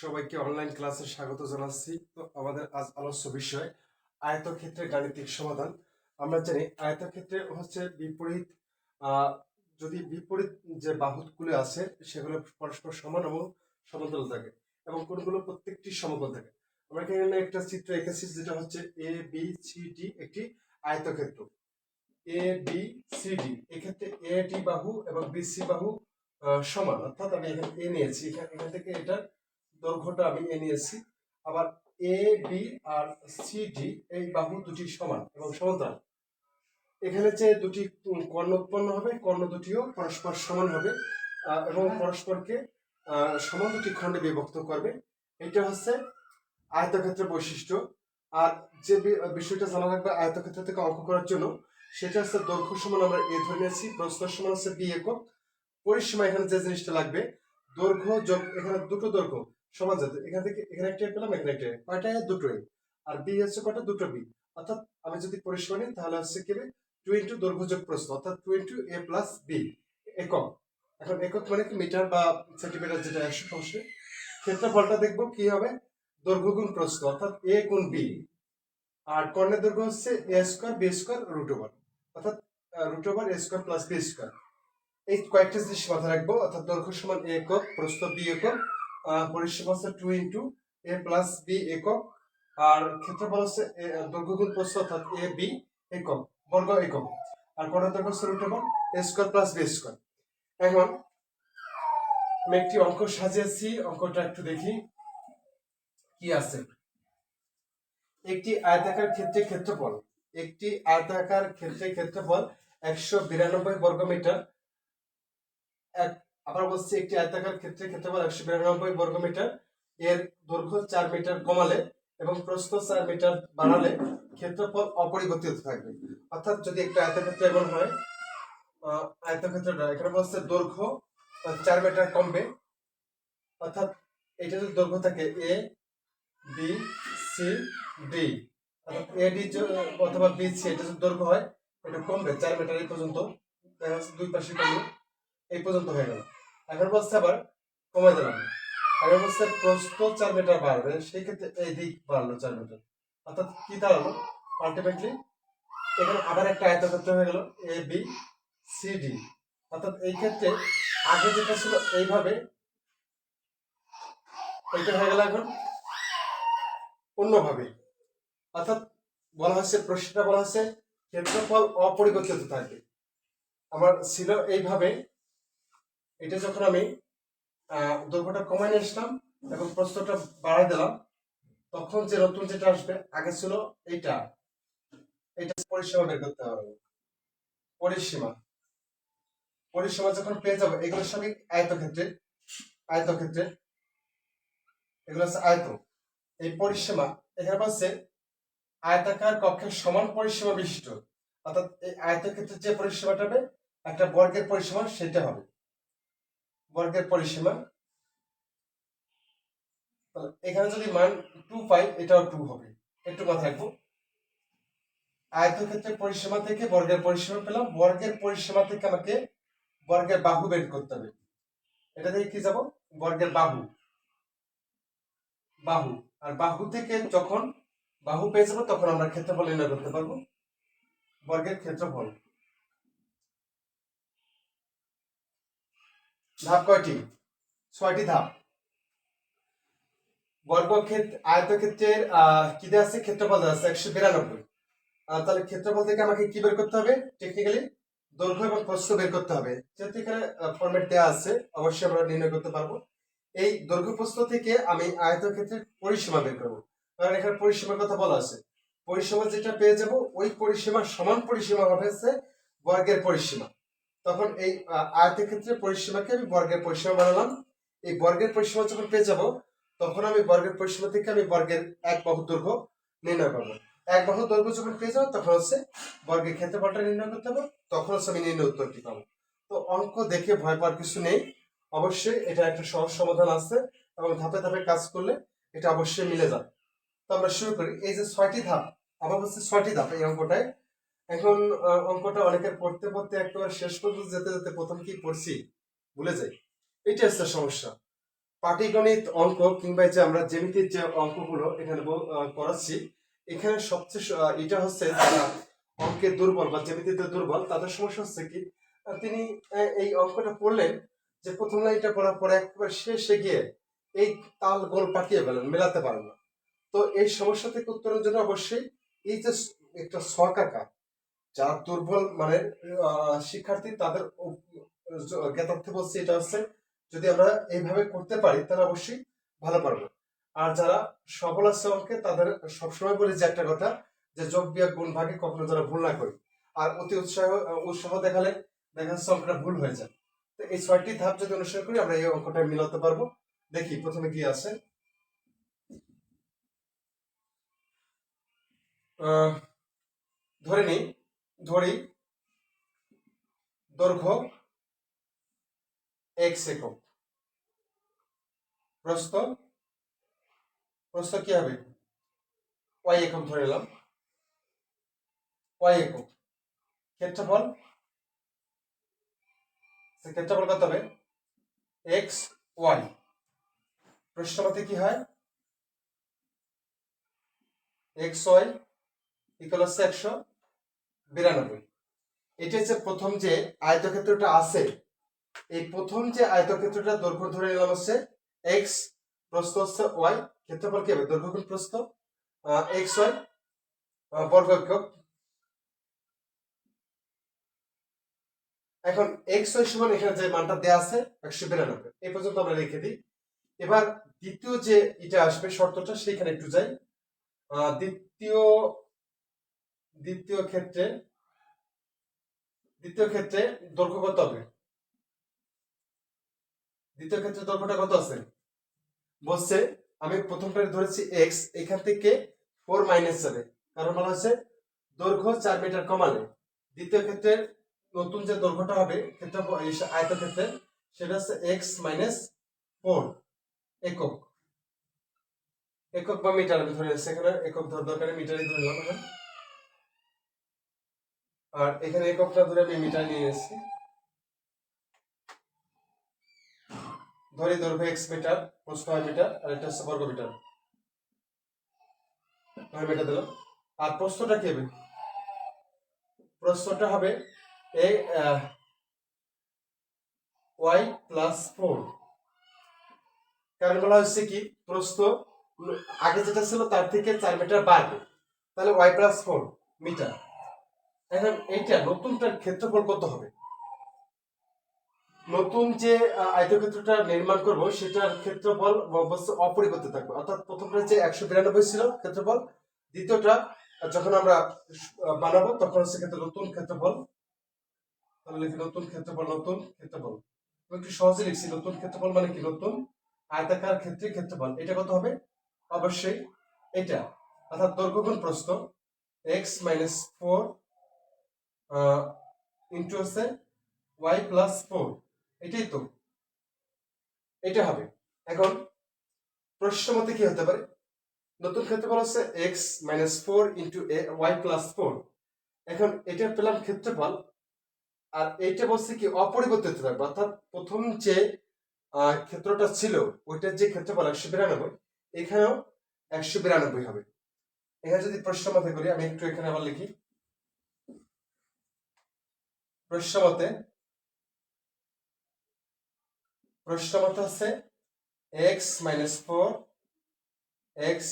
সবাইকে অনলাইন ক্লাসে স্বাগত জানাচ্ছি। তো আমাদের আজ আলোচ্য বিষয়, আয়তক্ষেত্রের গাণিতিক সমাধান। আমরা জানি আয়তক্ষেত্রে হচ্ছে বিপরীত যদি বিপরীত যে বাহুগুলো আছে, সেগুলো পরস্পর সমান এবং সমতল থাকে এবং কোনগুলো প্রত্যেকটি সমতল থাকে। আমরা এখানে একটা চিত্র এঁকেছি যেটা হচ্ছে এ বি সি ডি একটি আয়তক্ষেত্র। এ বি সি ডি এক্ষেত্রে এ ডি বাহু এবং বি সি বাহু সমান। অর্থাৎ আমি এখানে এ নিয়েছি। এখান থেকে এটা দৈর্ঘ্যটা আমি এ নিয়েছি আবার এ বি আর সি ডি এই বাহু দুটি সমান এবং সমান্তরাল। এখানে যে দুটি কর্ণ উৎপন্ন হবে, কর্ণ দুটিও পরস্পর সমান হবে এবং পরস্পরকে সমান দুটি খণ্ডে বিভক্ত করবে। এটা হচ্ছে আয়তক্ষেত্রের বৈশিষ্ট্য। আর যে বিষয়টা জানা রাখবে আয়তক্ষেত্র থেকে অঙ্ক করার জন্য, সেটা হচ্ছে দৈর্ঘ্য সমান আমরা এ ধরে নিয়েছি, প্রস্থ সমান হচ্ছে বি একক। পরিসীমা এখানে যে জিনিসটা লাগবে, দৈর্ঘ্য যোগ এখানে দুটো দৈর্ঘ্য সমান যাতে এখান থেকে, এখানে একটা পেলাম, এখানে একটা। কয়টা? দুটোই। আর বি হচ্ছে কয়টা? দুটো বি অর্থাৎ আমি যদি পরিসীমা নিই তাহলে হচ্ছে কি টু ইন্টু দৈর্ঘ্য যোগ প্রস্থ, অর্থাৎ two into A plus B একক। এখন একক মানে কি? মিটার বা সেন্টিমিটার যেটা একশো সমস্যা। ক্ষেত্রফলটা দেখব কি হবে? দৈর্ঘ্য গুণ প্রস্থ, অর্থাৎ এ গুণ বি আর কর্ণের দৈর্ঘ্য হচ্ছে A square B square root over অর্থাৎ root over A square plus B square এই কয়েকটা জিনিস মাথায় রাখব, অর্থাৎ দৈর্ঘ্য সমান এ একক, প্রস্থ বি একক। পরিসীমা হচ্ছে two into A plus B একক, আর ক্ষেত্রফল হচ্ছে এ- প্রস্থ অর্থাৎ এ বি একক, বর্গ একক। আর কর্ণের দৈর্ঘ্য হচ্ছে root A square plus B square এখন আমি একটি অঙ্ক সাজিয়েছি, অঙ্কটা একটু দেখি কি আছে। একটি আয়তাকার ক্ষেত্রে ক্ষেত্রফল, একটি আয়তাকার ক্ষেত্রে ক্ষেত্রফল একশো বিরানব্বই বর্গমিটার, এক আবার বলছি, একটি আয়তাকার ক্ষেত্রে ক্ষেত্রফল একশো বিরানব্বই বর্গ মিটার এর দৈর্ঘ্য চার মিটার কমালে এবং প্রস্থ চার মিটার বাড়ালে ক্ষেত্রফল অপরিবর্তিত থাকবে। অর্থাৎ যদি একটা আয়তক্ষেত্র এমন হয় আয়তক্ষেত্রটা, এখানে বলছে দৈর্ঘ্য চার মিটার কমবে। অর্থাৎ এটা যদি দৈর্ঘ্য থাকে, এ, বি, সি, ডি, অর্থাৎ এ, ডি অথবা বি, সি, এটা যদি দৈর্ঘ্য হয়, এটা কমবে চার মিটার এই পর্যন্ত। দেখা যাচ্ছে দুই পাশে কমবে এই পর্যন্ত হয়ে গেল। এখন বলছে আবার কমাই দিলাম। আগের বলছে প্রস্থ চার মিটার বাড়বে সেই ক্ষেত্রে এই দিক বাড়লো চার মিটার অর্থাৎ কি দাঁড়াল? আলটিমেটলি এখানে আবার একটা আয়তক্ষেত্র হয়ে গেল এ বি সি ডি অর্থাৎ এই ক্ষেত্রে আগে যেটা ছিল এইভাবে এইটা হয়ে গেল এখন অন্যভাবে। অর্থাৎ বলা হচ্ছে, প্রশ্নটা বলা হচ্ছে, ক্ষেত্রফল অপরিবর্তিত থাকবে আমার ছিল এইভাবে এটা যখন আমি দৈর্ঘ্যটা কমাই নিয়ে আসলাম এবং প্রস্থটা বাড়াই দিলাম, তখন যে নতুন যেটা আসবে, আগে ছিল এইটা। এটা পরিসীমা বের করতে হবে। পরিসীমা। পরিসীমা যখন পেয়ে যাব এগুলো সবই আয়তক্ষেত্রে আয়তক্ষেত্রে, এগুলো হচ্ছে আয়ত। এই পরিসীমা, এখানে পাচ্ছে আয়তাকার কক্ষের সমান পরিসীমা বিশিষ্ট। অর্থাৎ এই আয়তক্ষেত্রের যে পরিসীমাটা হবে, একটা বর্গের পরিসীমা, সেটা হবে। বর্গের পরিসীমা। এখানে যদি মান টু পাই এটাও টু হবে। একটু মাথায় রাখব। আয়তক্ষেত্রের পরিসীমা থেকে বর্গের পরিসীমা পেলাম। বর্গের পরিসীমা থেকে আমাকে বর্গের বাহু বের করতে হবে। এটা থেকে কি যাব? বর্গের বাহু। বাহু। আর বাহু থেকে যখন বাহু পেয়ে যাব, তখন আমরা ক্ষেত্রফল নির্ণয় করতে পারব। বর্গের ক্ষেত্রফল। ধাপ কয়টি? ছয়টি ধাপ। বর্গক্ষেত্র আয়তক্ষেত্রের কি দেওয়া আছে? ক্ষেত্রফল দেওয়া আছে, একশো বিরানব্বই। তাহলে ক্ষেত্রফল থেকে আমাকে কি বের করতে হবে? টেকনিক্যালি দৈর্ঘ্য এবং প্রস্থ বের করতে হবে। যেহেতু এখানে দেওয়া আছে, অবশ্যই আমরা নির্ণয় করতে পারব। এই দৈর্ঘ্য প্রস্থ থেকে আমি আয়তক্ষেত্রের পরিসীমা বের করব। কারণ এখানে পরিসীমার কথা বলা আছে। পরিসীমা যেটা পেয়ে যাব, ওই পরিসীমার সমান পরিসীমা হবে বর্গের পরিসীমা। তখন এই আহ, ক্ষেত্রে পরিসীমাকে আমি বর্গের পরিসীমা বানালাম। এই বর্গের পরিসীমা যখন পেয়ে যাব তখন আমি বর্গের পরিসীমা থেকে আমি বর্গের এক বাহু দৈর্ঘ্য নির্ণয় করব। এক বাহু দৈর্ঘ্য যখন পেয়ে যাব তখন হচ্ছে বর্গের ক্ষেত্রফলটা নির্ণয় করতে হবে তখন হচ্ছে আমি নির্ণয় উত্তরটি পাবো। তো অঙ্ক দেখে ভয় পাওয়ার কিছু নেই। অবশ্যই এটা একটা সহজ সমাধান আছে এবং ধাপে ধাপে কাজ করলে এটা অবশ্যই মিলে যাবে। তো আমরা শুরু করি। এই যে ছয়টি ধাপ আমার হচ্ছে ছয়টি ধাপ এই অঙ্কটায়। এখন অঙ্কটা অনেকের পড়তে পড়তে একেবারে শেষ পর্যন্ত যেতে যেতে প্রথম কি পড়ছি? ভুলে যাই। এটা হচ্ছে সমস্যা। পাটিগণিত অঙ্ক কিংবা যে আমরা জ্যামিতির যে অঙ্কগুলো এখানে করাচ্ছি, এখানে সবচেয়ে এটা হচ্ছে যারা অঙ্কে দুর্বল বা জ্যামিতিতে দুর্বল, তাদের সমস্যা হচ্ছে কি তিনি এই অঙ্কটা পড়লেন যে প্রথম লাইনটা পড়ার পরে একবার শেষে গিয়ে এই তাল গোল পাঠিয়ে ফেলেন, মেলাতে পারেন না। তো এই সমস্যা থেকে উত্তরের জন্য অবশ্যই এই যে একটা ছক যারা দুর্বল মানে শিক্ষার্থী তাদের জ্ঞাতার্থে বলছি এটা হচ্ছে যদি আমরা এইভাবে করতে পারি, তাহলে অবশ্যই ভালো পারব। আর যারা সফল আছে অঙ্কে তাদের সবসময় বলি যে একটা কথা, যে যোগ বিয়োগ গুণ ভাগে কখনো যারা ভুল না করি। আর অতি উৎসাহ উৎসাহ দেখালে দেখা যাচ্ছে অঙ্কটা ভুল হয়ে যায়। তো এই ছয়টি ধাপ যদি অনুসরণ করি, আমরা এই অঙ্কটা মিলাতে পারব। দেখি, প্রথমে কি আছে? ধরে নিই। ধরি, দৈর্ঘ্য এক্স একক প্রস্থ প্রস্থ কি হবে? ওয়াই একক ধরে নিলাম ওয়াই একক। ক্ষেত্রফল? ক্ষেত্রফল কত হবে? এক্স ওয়াই প্রশ্নমতে কি হয়? এক্স ওয়াই ইকুয়াল হচ্ছে একশো। বিরানব্বই। এটা হচ্ছে প্রথম যে আয়তক্ষেত্রটা আছে, এই প্রথম যে আয়তক্ষেত্রটা দৈর্ঘ্য ধরে নিলাম হচ্ছে এক্স প্রস্থ হচ্ছে ওয়াই ক্ষেত্রফল কি হবে? প্রস্থ এক্স ওয়াই বর্গ একক এখন এক্স ওয়াই সমান এখানে যে মানটা দেওয়া আছে, একশো বিরানব্বই। এই পর্যন্ত আমরা রেখে দিই। এবার দ্বিতীয় যে এটা আসবে, শর্তটা সেইখানে একটু যাই। দ্বিতীয় দ্বিতীয় ক্ষেত্রে দ্বিতীয় ক্ষেত্রে দৈর্ঘ্য কত হবে? দ্বিতীয় ক্ষেত্রে দৈর্ঘ্যটা কত আছে? বলছে, আমি প্রথমটা ধরেছি এক্স এখান থেকে ফোর মাইনাস যাবে কারণ বলা হচ্ছে দৈর্ঘ্য চার মিটার কমালে। দ্বিতীয় ক্ষেত্রে নতুন যে দৈর্ঘ্যটা হবে, ক্ষেত্র আয়ত ক্ষেত্রে সেটা হচ্ছে এক্স মাইনাস ফোর একক। একক বা মিটার আমি ধরে এখানে একক ধর দরকারে মিটারই ধরে নিলাম এখন। আর এখানে এক এককটা ধরে আমি মিটার নিয়ে এসেছি। ধরি দৈর্ঘ্য এক্স মিটার প্রস্থ মিটার আর এটা হচ্ছে বর্গ মিটার হয় মিটার দিলাম। আর প্রস্থটা কি হবে? প্রস্থটা হবে এ ওয়াই প্লাস ফোর কারণ বলা হচ্ছে কি, প্রস্থ আগে যেটা ছিল তার থেকে চার মিটার বাড়বে। তাহলে ওয়াই প্লাস ফোর মিটার এখন এইটা নতুনটার ক্ষেত্রফল কত হবে? নতুন যে আয়তক্ষেত্রটা নির্মাণ করব, সেটার ক্ষেত্রফল অপরিবর্তিত থাকবে। অর্থাৎ প্রথমটা যে একশো বিরানব্বই ছিল ক্ষেত্রফল, দ্বিতীয়টা, যখন আমরা বানাবো, তখন সেক্ষেত্রে নতুন ক্ষেত্রফল। তাহলে নতুন ক্ষেত্রফল নতুন ক্ষেত্রফল। একটু সহজে লিখছি, নতুন ক্ষেত্রফল মানে কি? নতুন আয়তাকার ক্ষেত্রে ক্ষেত্রফল। এটা কত হবে? অবশ্যই এটা অর্থাৎ দৈর্ঘ্য প্রস্থ এক্স মাইনাস ফোর ইন্টু হচ্ছে ওয়াই প্লাস ফোর এটাই তো। এটা হবে। এখন প্রশ্ন মতে কি হতে পারে? নতুন ক্ষেত্রফল হচ্ছে x minus four into y plus four এখন এটা পেলাম ক্ষেত্রফল, আর এইটা বলছে কি অপরিবর্তিত থাকবে অর্থাৎ প্রথম যে ক্ষেত্রটা ছিল, ওইটার যে ক্ষেত্রফল একশো বিরানব্বই, এখানেও একশো বিরানব্বই হবে। এখানে যদি প্রশ্ন মতে করি, আমি একটু এখানে আবার লিখি। প্রশ্ন মতে প্রশ্ন হচ্ছে x minus four x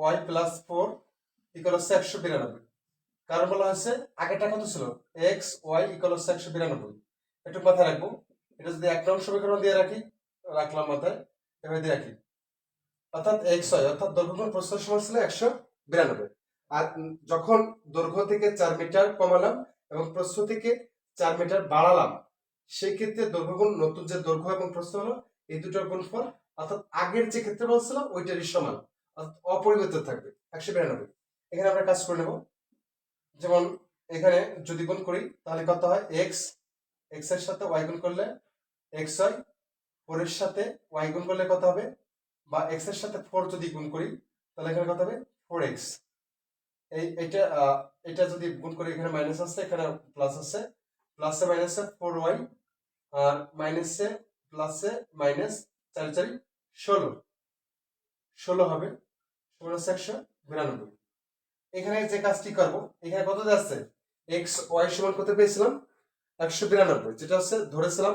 y plus four equal হচ্ছে একশো বিরানব্বই। কারণ বলা হয়েছে আগেটা কত ছিল? এক্স ওয়াই ইকুয়াল হচ্ছে একশো বিরানব্বই। একটু মাথায় রাখব। এটা যদি এক নং সমীকরণ দিয়ে রাখি, রাখলাম মাথায়, এভাবে দিয়ে রাখি। অর্থাৎ এক্স ওয়াই অর্থাৎ দৈর্ঘ্য প্রস্থের সময় ছিল? একশো বিরানব্বই। আর যখন দৈর্ঘ্য থেকে চার মিটার কমালাম এবং প্রস্থ থেকে চার মিটার বাড়ালাম। সেই ক্ষেত্রে দৈর্ঘ্যগুণ নতুন যে দৈর্ঘ্য এবং প্রস্থ হলো, এই দুটোর গুণফল অর্থাৎ আগের যে ক্ষেত্রে বলছিল ওইটারই সমান, অর্থাৎ অপরিবর্তিত থাকবে, একশো বিরানব্বই। এখানে আমরা কাজ করে নেব। যেমন এখানে যদি গুণ করি, তাহলে কত হয়? এক্স এক্সের সাথে ওয়াই গুণ করলে এক্স ওয়াই ফোর এর সাথে ওয়াই গুণ করলে কত হবে? বা এক্সের সাথে ফোর যদি গুণ করি, তাহলে এখানে কত হবে? ফোর এক্স এই, এটা এটা যদি গুণ করি এখানে মাইনাস আছে এখানে প্লাস আছে প্লাসে মাইনাসে ফোর ওয়াই আর মাইনাসে প্লাসে মাইনাস চার চারি ষোলো। ষোলো হবে হচ্ছে একশো বিরানব্বই। এখানে যে কাজটি করব, এখানে কত যাচ্ছে? এক্স ওয়াই সমান কত পেয়েছিলাম? একশো বিরানব্বই, যেটা হচ্ছে ধরেছিলাম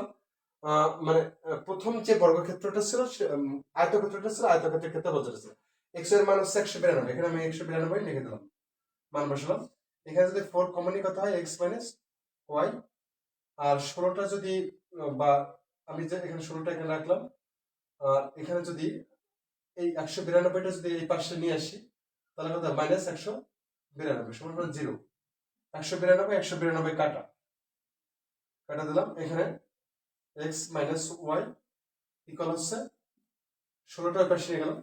মানে প্রথম যে বর্গক্ষেত্রটা ছিল, সে- আয়তক্ষেত্রটা ছিল, আয়তক্ষেত্রের ক্ষেত্রে বোঝাচ্ছে এক্সের মান হচ্ছে একশো বিরানব্বই, এখানে আমি একশো বিরানব্বই লিখে দিলাম। মান বসালাম। এখানে যদি ফোর কমনই কথা হয় এক্স মাইনাস ওয়াই আর ষোলোটা যদি বা আমি যে এখানে ষোলোটা এখানে রাখলাম, আর এখানে যদি এই একশো বিরানব্বইটা যদি এই পাশে নিয়ে আসি, তাহলে কত? মাইনাস একশো বিরানব্বই, সমান জিরো একশো বিরানব্বই একশো বিরানব্বই কাটা। কাটা দিলাম। এখানে এক্স মাইনাস ওয়াই ইকুয়াল হচ্ছে ষোলোটা পাশে নিয়ে গেলাম।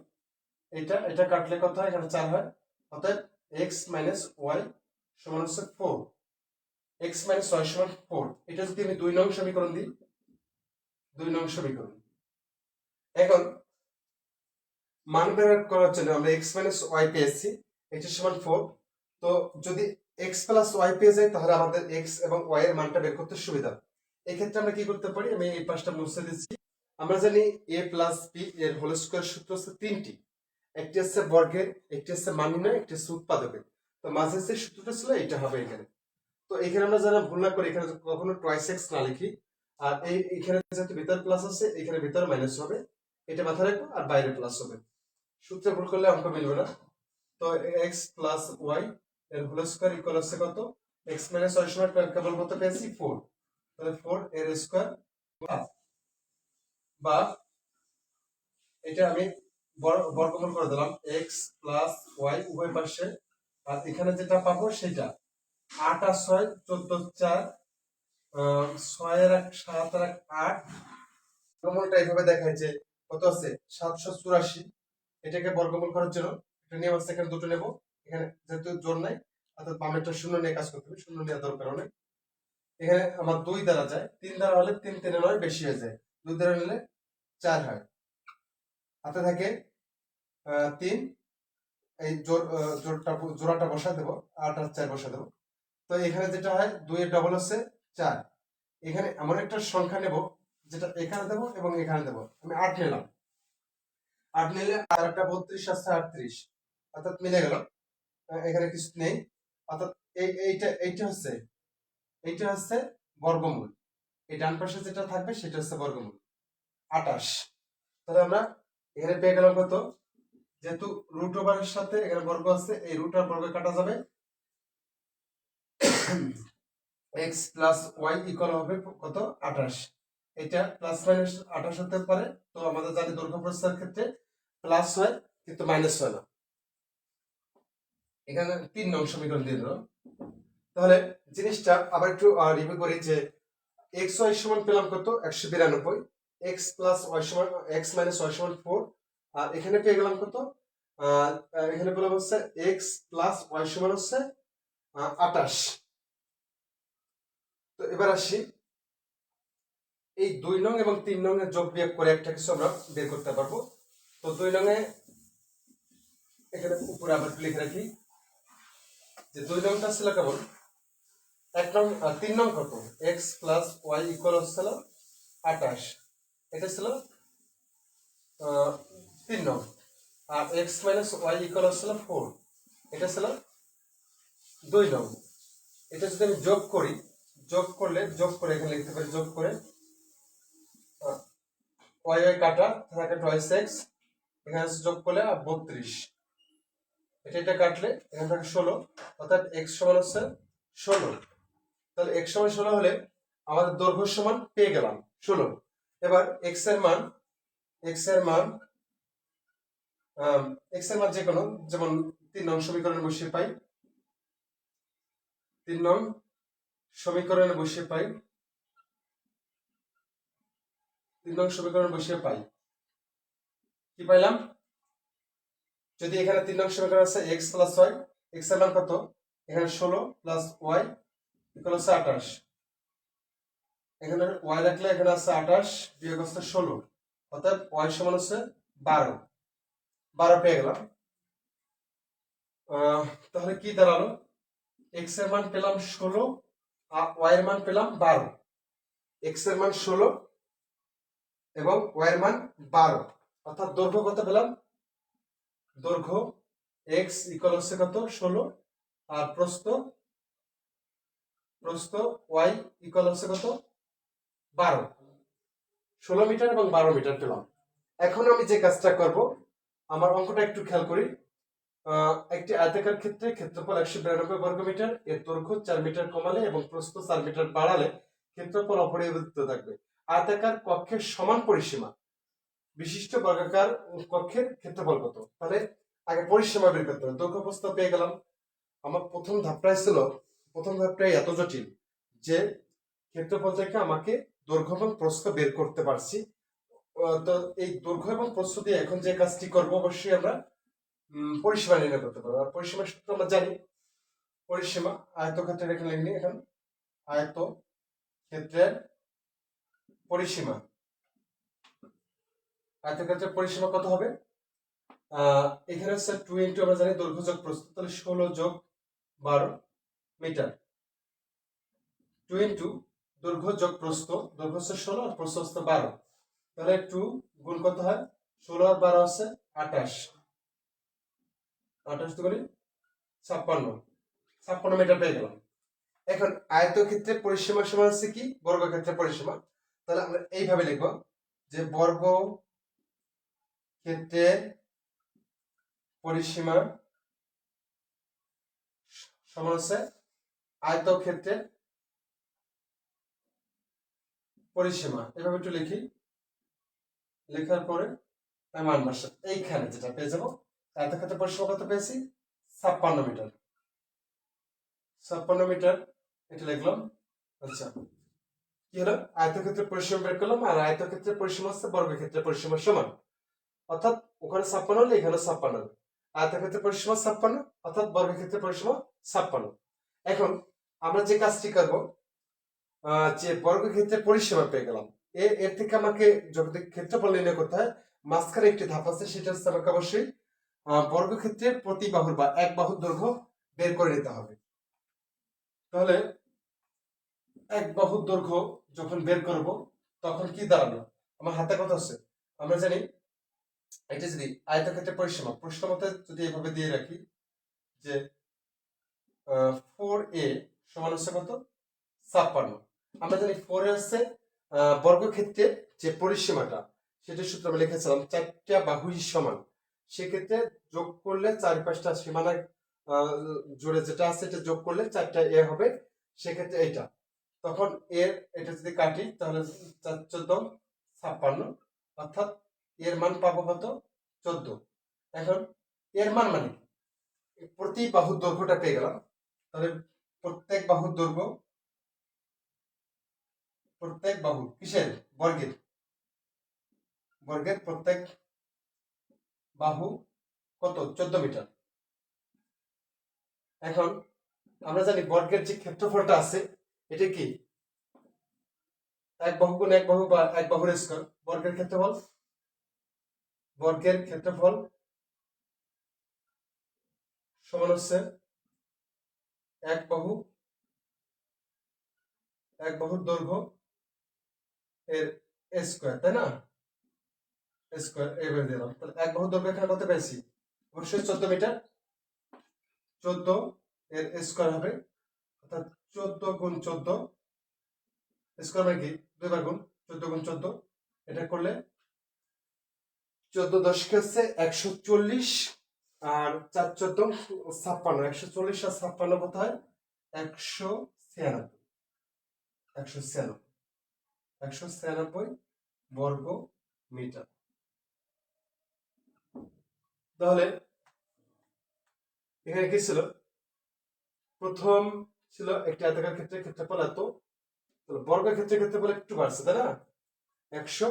এটা এটা কাটলে কথা এখানে চার হয়। অর্থাৎ এক্স মাইনাস ওয়াই সমান হচ্ছে ফোর এক্স মাইনাস ওয়াই সমান ফোর এটা যদি আমি দুই নং সমীকরণ দিই, দুই নং সমীকরণ। এখন, মান বের করার জন্য আমরা এক্স মাইনাস ওয়াই পেয়েছি, এটা সমান ফোর তো যদি এক্স প্লাস ওয়াই পেয়ে যাই, তাহলে আমাদের এক্স এবং ওয়াই এর মানটা বের করতে সুবিধা। এক্ষেত্রে আমরা কি করতে পারি? আমি এই পাশটা মুছে দিচ্ছি। আমরা জানি এ প্লাস বি এর হোল স্কোয়ার সূত্র হচ্ছে তিনটি। একটি হচ্ছে বর্গের, একটি হচ্ছে মান নির্ণয় একটি হচ্ছে উৎপাদকের। তো মাঝে যে সূত্রটা ছিল এটা হবে এখানে। তো এখানে আমরা যেন ভুল না করি, এখানে কখনো টয়েস এক্স না লিখি, আর এই, এখানে যেহেতু ভিতর প্লাস আছে, এখানে ভিতর মাইনাস হবে। এটা মাথায় রাখব, আর বাইরে প্লাস হবে। সূত্রে ভুল করলে অঙ্ক মিলবে না। তো এক্স প্লাস ওয়াই এর হোল স্কোয়ার ইকুয়াল হচ্ছে কত? এক্স মাইনাস ওয়াই সমান কেবল কত পেয়েছি? ফোর তাহলে ফোর এর স্কোয়ার বা এটা আমি বর্গমূল করে দিলাম। এক্স প্লাস ওয়াই উভয় পাশে। আর এখানে যেটা পাবো সেটা। আট আর ছয়, চোদ্দ চার ছয়ের এক, সাত আর এক, আট। বর্গমূলটা এইভাবে দেখায় যে কত আছে? সাতশো চুরাশি। এটাকে বর্গমূল করার জন্য একটা নিয়ম আছে, এখানে দুটো নেব। এখানে যেহেতু জোর নাই, অর্থাৎ বামেরটা শূন্য নিয়ে কাজ করতে হবে। শূন্য নেওয়ার দরকার নেই। এখানে আমার দুই দ্বারা যায়। তিন দ্বারা হলে তিন, তিনে নয় বেশি হয়ে যায়। দুই দ্বারা নিলে চার হয়। হাতে থাকে তিন, এই জোর জোরটা জোড়াটা বসা দেবো, আট আর চার বসা দেবো। তো এখানে যেটা হয় দুই এর ডবল হচ্ছে চার। এখানে এমন একটা সংখ্যা নেব, যেটা এখানে দেবো এবং এখানে দেবো। আমি আট নিলাম। আট নিলে আর একটা বত্রিশ আসছে আটত্রিশ। অর্থাৎ মিলে গেল। এখানে কিছু নেই। অর্থাৎ এই, এইটা এইটা হচ্ছে এইটা হচ্ছে বর্গমূল। এই ডান পাশে যেটা থাকবে, সেটা হচ্ছে বর্গমূল। আটাশ। তাহলে আমরা এখানে পেয়ে গেলাম কত? যেহেতু রুট ওভারের সাথে এখানে বর্গ আছে, এই রুট আর বর্গ কাটা যাবে। এক্স প্লাস ওয়াই ইকুয়াল হবে কত? আঠাশ। এটা প্লাস মাইনাস আঠাশ হতে পারে, তো আমাদের জানি দৈর্ঘ্য প্রস্তার ক্ষেত্রে প্লাস হয় কিন্তু মাইনাস হয় না। এখানে তিন নং সমীকরণ দিয়ে দিল। তাহলে জিনিসটা আবার একটু রিভিউ করি যে এক্স ওয়াই সমান পেলাম কত? একশো বিরানব্বই। এক্স প্লাস ওয়াই সমান এক্স মাইনাস ওয়াই সমান ফোর আর এখানে পেয়ে গেলাম কত? এখানে পেলাম হচ্ছে এক্স প্লাস ওয়াই সমান হচ্ছে আটাশ তো এবার আসি, এই দুই নং এবং তিন নং এর যোগ বিয়োগ করে একটা কিছু আমরা বের করতে পারব। তো দুই নং এ এখানে উপরে আবার লিখে রাখি, যে দুই নংটা ছিল কেমন এক নং তিন নং কত? এক্স প্লাস ওয়াই ইকুয়াল হচ্ছিল আটাশ এটা ছিল তিন নং আর এক্স মাইনাস ওয়াই ইকুয়াল হচ্ছিল ফোর এটা ছিল দুই নং এটা যদি আমি যোগ করি, যোগ করলে, যোগ করে এখানে লিখতে পারি, যোগ করে ওয়াই ওয়াই কাটা থাকে টয়েস এক্স এখানে যোগ করলে বত্রিশ। এটা এটা কাটলে এখানে থাকে ষোলো, অর্থাৎ এক্স সমান হচ্ছে ষোলো। তাহলে এক্স সমান ষোলো হলে আমাদের দৈর্ঘ্য সমান পেয়ে গেলাম ষোলো। এবার এক্সের মান এক্সের মান এক্সের মান যে কোনো যেমন তিন নং সমীকরণে বসিয়ে পাই। তিন নং সমীকরণে বসিয়ে পাই। তিন নং সমীকরণে বসিয়ে পাই। কি পাইলাম? যদি এখানে তিন নং সমীকরণ আছে এক্স প্লাস ওয়াই এক্সের মান কত? এখানে ষোলো প্লাস ওয়াই ইকুয়াল হচ্ছে আঠাশ। এখানে ওয়াই রাখলে এখানে আছে আঠাশ, বিয়োগ হচ্ছে ষোলো। অর্থাৎ ওয়াই সমান হচ্ছে বারো। বারো পেয়ে গেলাম। তাহলে কি দাঁড়াল? এক্সের মান পেলাম ষোলো, আর ওয়াই এর মান পেলাম বারো। এক্সের মান ষোলো এবং ওয়াই এর মান বারো। অর্থাৎ দৈর্ঘ্য কত পেলাম? দৈর্ঘ্য এক্স ইকুয়াল কত? ষোলো। আর প্রস্থ? প্রস্থ ওয়াই ইকুয়াল হচ্ছে কত? বারো। ষোলো মিটার এবং বারো মিটার পেলাম। এখন আমি যে কাজটা করব আমার অঙ্কটা একটু খেয়াল করি। একটি আয়তাকার ক্ষেত্রে ক্ষেত্রফল একশো বিরানব্বই বর্গ মিটার, এর দৈর্ঘ্য চার মিটার কমালে এবং প্রস্থ চার মিটার বাড়ালে ক্ষেত্রফল অপরিবর্তিত থাকবে। আয়তাকার কক্ষের সমান পরিসীমা, বিশিষ্ট বর্গাকার কক্ষের ক্ষেত্রফল কত? তাহলে আগে পরিসীমা বের করতে হবে। দৈর্ঘ্য প্রস্তাব পেয়ে গেলাম। আমার প্রথম ধাপটাই ছিল, প্রথম ধাপটাই এত জটিল যে ক্ষেত্রফল থেকে আমাকে দৈর্ঘ্য এবং প্রস্থ বের করতে পারছি। তো এই দৈর্ঘ্য এবং প্রস্থ দিয়ে এখন যে কাজটি করব অবশ্যই আমরা পরিসীমা নির্ণয় করতে পারব। আর পরিসীমার সূত্র আমরা জানি পরিসীমা আয়তক্ষেত্রের এখানে লিখনি এখন। আয়ত ক্ষেত্রের পরিসীমা আয়তক্ষেত্রের পরিসীমা কত হবে? আহ, এখানে হচ্ছে টু ইন্টু আমরা জানি দৈর্ঘ্য যোগ প্রস্থ তাহলে ষোলো যোগ বারো মিটার। টু ইন্টু দৈর্ঘ্য যোগ প্রস্থ দৈর্ঘ্য হচ্ছে ষোলো আর প্রস্থ হচ্ছে বারো। তাহলে টু গুণ কত হয়? ষোলো আর বারো হচ্ছে আঠাশ। আঠাশ তো করি ছাপ্পান্ন। ছাপ্পান্ন মিটার পেয়ে গেলাম। এখন আয়তক্ষেত্রে পরিসীমা সমান হচ্ছে কি? বর্গক্ষেত্রে পরিসীমা। তাহলে আমরা এইভাবে লিখব যে বর্গ ক্ষেত্রে পরিসীমা সমান হচ্ছে আয়তক্ষেত্রের পরিসীমা। এভাবে একটু লিখি। লেখার পরে আমি মান বসা এইখানে যেটা পেয়ে যাব আয়তক্ষেত্রের পরিসীমা কত পেয়েছি? ছাপ্পান্ন মিটার। ছাপ্পান্ন মিটার, এটা লিখলাম আচ্ছা। কি হলো? আয়তক্ষেত্রের পরিসীমা বের করলাম, আর আয়তক্ষেত্রের পরিসীমা হচ্ছে বর্গক্ষেত্রের পরিসীমা সমান। অর্থাৎ ওখানে ছাপ্পান্ন হলে এখানে ছাপ্পান্ন। হবে আয়তক্ষেত্রের পরিসীমা ছাপ্পান্ন, অর্থাৎ বর্গক্ষেত্রের পরিসীমা ছাপ্পান্ন। এখন আমরা যে কাজটি করব যে বর্গক্ষেত্রের পরিসীমা পেয়ে গেলাম এর থেকে আমাকে যদি ক্ষেত্রফল নির্ণয় করতে হয়, মাঝখানে একটি ধাপ আছে, সেটা হচ্ছে আমাকে অবশ্যই বর্গক্ষেত্রের প্রতি বাহুর বা এক বাহুর দৈর্ঘ্য বের করে নিতে হবে। তাহলে এক বাহুর দৈর্ঘ্য যখন বের করব, তখন কি দাঁড়াল? আমার হাতে কথা আছে। আমরা জানি, এটা যদি আয়তক্ষেত্রের পরিসীমা প্রশ্ন মতে যদি এভাবে দিয়ে রাখি যে ফোর এ সমান হচ্ছে কত? ছাপ্পান্ন। আমরা জানি ফোর এ হচ্ছে বর্গক্ষেত্রের যে পরিসীমাটা সেটা সূত্র আমি লিখেছিলাম, চারটা বাহুই সমান। সেক্ষেত্রে যোগ করলে চার পাঁচটা সীমানা জুড়ে যেটা আছে এটা যোগ করলে চারটা এ হবে, সেক্ষেত্রে এটা তখন এর এটা যদি কাটি, তাহলে চার, চোদ্দ, ছাপ্পান্ন, অর্থাৎ এর মান পাবো কত? চোদ্দ। এখন এর মান মানে প্রতি বাহুর দৈর্ঘ্যটা পেয়ে গেলাম। তাহলে প্রত্যেক বাহুর দৈর্ঘ্য প্রত্যেক বাহু, কিসের? বর্গের। বর্গের প্রত্যেক বাহু কত? চোদ্দ মিটার। এখন আমরা জানি বর্গের যে ক্ষেত্রফলটা আছে, এটা কি? এক বাহু গুণ এক বাহু বা এক বাহুর স্কোয়ার। বর্গের ক্ষেত্রফল? বর্গের ক্ষেত্রফল সমান হচ্ছে এক বাহু, এক বাহুর দৈর্ঘ্য এর স্কোয়ার, তাই না? স্কোয়ার এবার দিলাম। তাহলে এক বাহুর দৈর্ঘ্য এখানে কত পেয়েছি? অবশ্যই চোদ্দ মিটার। চোদ্দ এর স্কোয়ার হবে, অর্থাৎ চোদ্দ গুণ চোদ্দ। স্কোয়ার মানে কি? দুইবার গুণ, চোদ্দ গুণ চোদ্দ। এটা করলে চোদ্দ দশকে হচ্ছে একশো চল্লিশ আর চার চোদ্দ ছাপ্পান্ন। একশো চল্লিশ আর ছাপ্পান্ন কত হয়? একশো ছিয়ানব্বই। একশো ছিয়ানব্বই। একশো ছিয়ানব্বই বর্গ মিটার তাহলে এখানে কি ছিল? প্রথম ছিল একটি আয়তাকার ক্ষেত্রে ক্ষেত্রফল এত, তাহলে বর্গ ক্ষেত্রে ক্ষেত্রফল একটু বাড়ছে, তাই না? একশো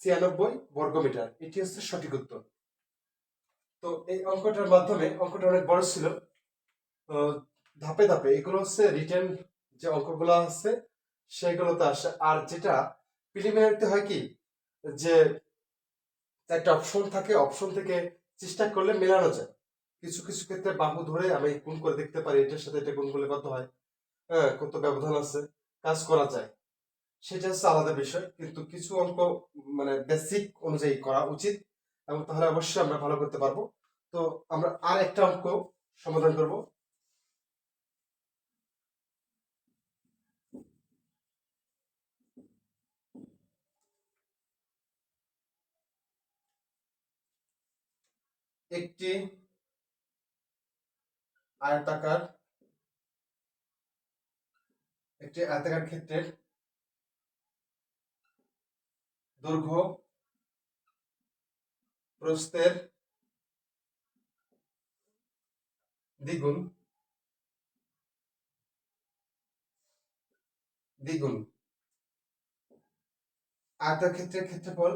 ছিয়ানব্বই বর্গ মিটার এটি হচ্ছে সঠিক উত্তর। তো এই অঙ্কটার মাধ্যমে, অঙ্কটা অনেক বড় ছিল। ধাপে ধাপে, এগুলো হচ্ছে রিটেন যে অঙ্কগুলো আছে সেগুলোতে আসে। আর যেটা প্রিলিমিনারিতে হয় কি? যে একটা অপশন থাকে অপশন থেকে চেষ্টা করলে মেলানো যায়। কিছু কিছু ক্ষেত্রে বাহু ধরে আমি গুণ করে দেখতে পারি, এটার সাথে এটা গুণ করলে কত হয়? হ্যাঁ কত ব্যবধান আছে? কাজ করা যায়। সেটা হচ্ছে আলাদা বিষয়। কিন্তু কিছু অঙ্ক মানে বেসিক অনুযায়ী করা উচিত এবং তাহলে অবশ্যই আমরা ভালো করতে পারব। তো আমরা আর একটা অঙ্ক সমাধান করব। একটি আয়তাকার একটি আয়তাকার ক্ষেত্রের দৈর্ঘ্য প্রস্থের দ্বিগুণ দ্বিগুণ। আয়তক্ষেত্রের ক্ষেত্রফল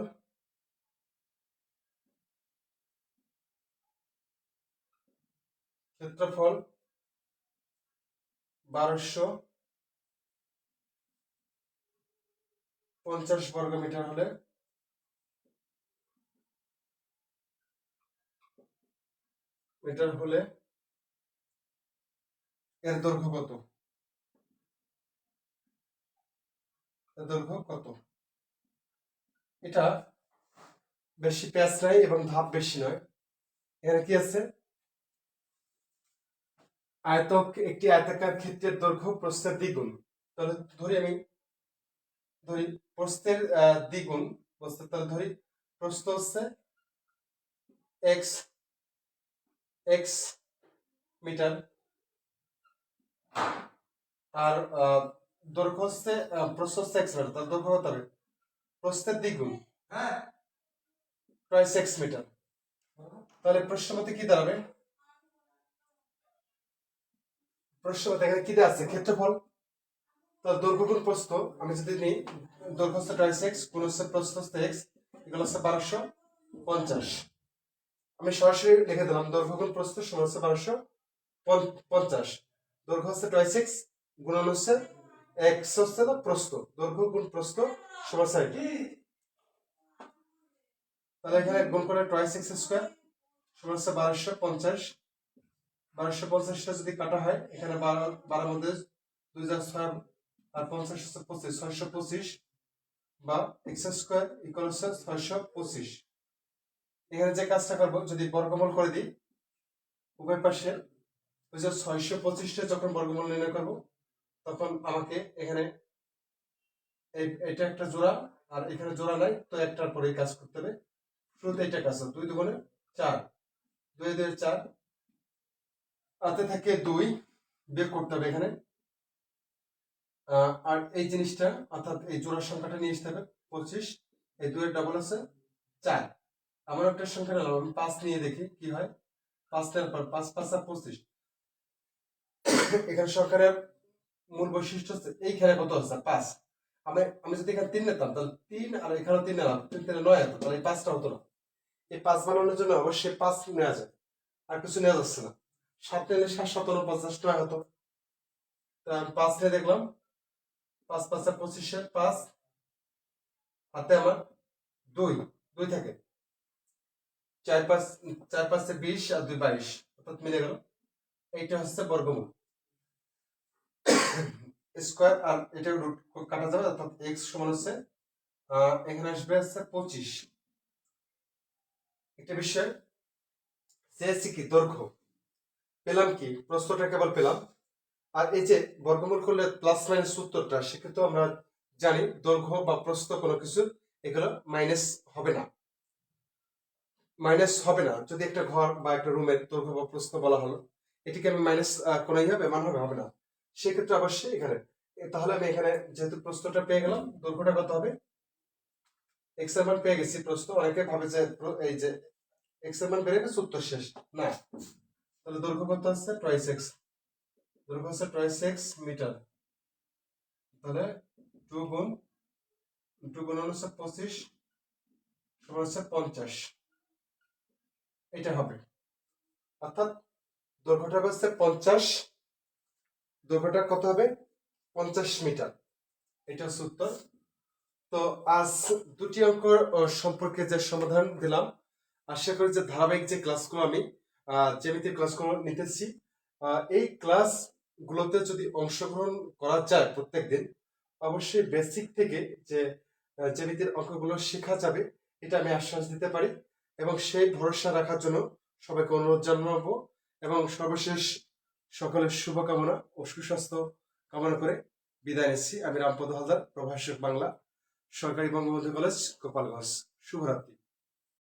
ক্ষেত্রফল বারোশো পঞ্চাশ বর্গ মিটার হলে মিটার হলে এর দৈর্ঘ্য কত? এর দৈর্ঘ্য কত? এটা বেশি প্যাচ নাই এবং ধাপ বেশি নয়। এখানে কি আছে? আয়তক একটি আয়তাকার ক্ষেত্রের দৈর্ঘ্য প্রস্থের দ্বিগুণ। তাহলে ধরি আমি ধরি প্রস্থের দ্বিগুণ। প্রস্থের তাহলে ধরি প্রস্থ হচ্ছে এক্স এক্স মিটার। আর দৈর্ঘ্য হচ্ছে প্রস্থ হচ্ছে এক্স মিটার। তাহলে দৈর্ঘ্য কত হবে? প্রস্থের দ্বিগুণ। হ্যাঁ। প্রায় সিক্স মিটার। তাহলে প্রশ্ন মতে কি দাঁড়াবে? প্রশ্ন মতে কি আছে। তাহলে দৈর্ঘ্য গুণ প্রস্থ, আমি যদি নিই দৈর্ঘ্য হচ্ছে টয়েস গুণ হচ্ছে প্রস্থ এক্স, এগুলো হচ্ছে বারোশো পঞ্চাশ। আমি সরাসরি লিখে দিলাম দৈর্ঘ্য গুণ প্রস্থ সমান হচ্ছে বারোশো পঞ্চাশ। দৈর্ঘ্য হচ্ছে টয়েস এক্স, গুণন হচ্ছে এক্স হচ্ছে তো প্রস্থ দৈর্ঘ্য গুণ প্রস্থ সমান সাইড তাহলে এখানে গুণ করে টয়েস স্কোয়ার সমান হচ্ছে বারোশো পঞ্চাশ। বারোশো পঞ্চাশটা যদি কাটা হয়, এখানে বারো বারোর মধ্যে দুই হাজার ছয় আর পঞ্চাশ পঁচিশ, ছয়শো পঁচিশ বা এক্স স্কোয়ার ইকুয়াল হচ্ছে ছয়শো পঁচিশ এখানে যে কাজটা করব, যদি বর্গমূল করে দিই, উভয় পাশে ওই যে ছয়শো পঁচিশটা যখন বর্গমূল নির্ণয় করব, তখন আমাকে এখানে এটা একটা জোড়া আর এখানে জোড়া নাই, তো একটার পরেই কাজ করতে হবে শুরুতে এটা কাজ। দুই দুগুণে চার দুই দুই চার হাতে থাকে দুই বের করতে হবে এখানে। আর এই জিনিসটা, অর্থাৎ এই জোড়ার সংখ্যাটা নিয়ে আসতে হবে, পঁচিশ। এই দুয়ের ডাবল আছে চার। আমার একটা সংখ্যা নিলাম, আমি পাঁচ নিয়ে দেখি কি হয়। পাঁচ নেওয়ার পর পাঁচ পাঁচ আর পঁচিশ। এখানে সংখ্যার মূল বৈশিষ্ট্য হচ্ছে, এই এইখানে কত আছে? পাঁচ। আমি আমি যদি এখানে তিন নিতাম, তাহলে তিন আর এখানে তিন নিলাম, তিন তিনে নয় হতো, তাহলে এই পাঁচটা হতো না। এই পাঁচ বানানোর জন্য অবশ্যই পাঁচ নেওয়া যায়, আর কিছু নেওয়া যাচ্ছে না। সাত নিলে সাত সতেরো, পঞ্চাশ টাকা হতো। আমি পাঁচ নিয়ে দেখলাম, পাঁচ, পাঁচে পঁচিশে, পাঁচ, হাতে আমার দুই দুই থাকে। চার, পাঁচ, চার, পাঁচে বিশ আর দুই, বাইশ, অর্থাৎ মিলে গেল। এইটা হচ্ছে বর্গমূল। স্কোয়ার, আর এটা রুট কাটা যাবে, অর্থাৎ এক্স সমান হচ্ছে এখানে আসবে হচ্ছে পঁচিশ। একটা বিষয় চেয়েছি কি দৈর্ঘ্য? পেলাম কি? প্রশ্নটা কেবল পেলাম। আর এই যে বর্গমূল করলে প্লাস মাইনাস সূত্রটা সেক্ষেত্রে আমরা জানি দৈর্ঘ্য বা প্রস্থ কোনো কিছু, এগুলো মাইনাস হবে না। মাইনাস হবে না। যদি একটা ঘর বা একটা রুমের দৈর্ঘ্য বা প্রস্থ বলা হলো, এটিকে আমি মাইনাস কোনাই হবে, মান হবে হবে না। সেক্ষেত্রে অবশ্যই এখানে তাহলে আমি এখানে যেহেতু প্রস্থটা পেয়ে গেলাম, দৈর্ঘ্যটা কত হবে? এক্সের মান পেয়ে গেছি প্রস্থ অনেকে ভাবে যে, এই যে এক্সের মান বেড়ে গেছে, উত্তর শেষ। না। তাহলে দৈর্ঘ্য কত হচ্ছে টয়েস এক্স দৈর্ঘ্য হচ্ছে টয়েস এক্স মিটার তাহলে টু গুণ টু গুণ হচ্ছে পঁচিশ, সমান হচ্ছে পঞ্চাশ। এটা হবে। অর্থাৎ দৈর্ঘ্যটা হচ্ছে পঞ্চাশ, দৈর্ঘ্যটা কত হবে? পঞ্চাশ মিটার এটা হচ্ছে উত্তর। তো আজ দুটি অঙ্ক সম্পর্কে যে সমাধান দিলাম, আশা করি যে ধারাবাহিক যে ক্লাসগুলো আমি জ্যামিতির ক্লাসগুলো নিতেছি। এই ক্লাস গুলোতে যদি অংশগ্রহণ করা যায় প্রত্যেক দিন, অবশ্যই বেসিক থেকে যে জ্যামিতির অঙ্কগুলো শেখা যাবে, এটা আমি আশ্বাস দিতে পারি এবং সেই ভরসা রাখার জন্য সবাইকে অনুরোধ জানাব এবং সর্বশেষ সকলের শুভকামনা ও সুস্বাস্থ্য কামনা করে বিদায় নিচ্ছি। আমি রামপদ হালদার, প্রভাষক বাংলা, সরকারি বঙ্গবন্ধু কলেজ, গোপালগঞ্জ। শুভরাত্রি।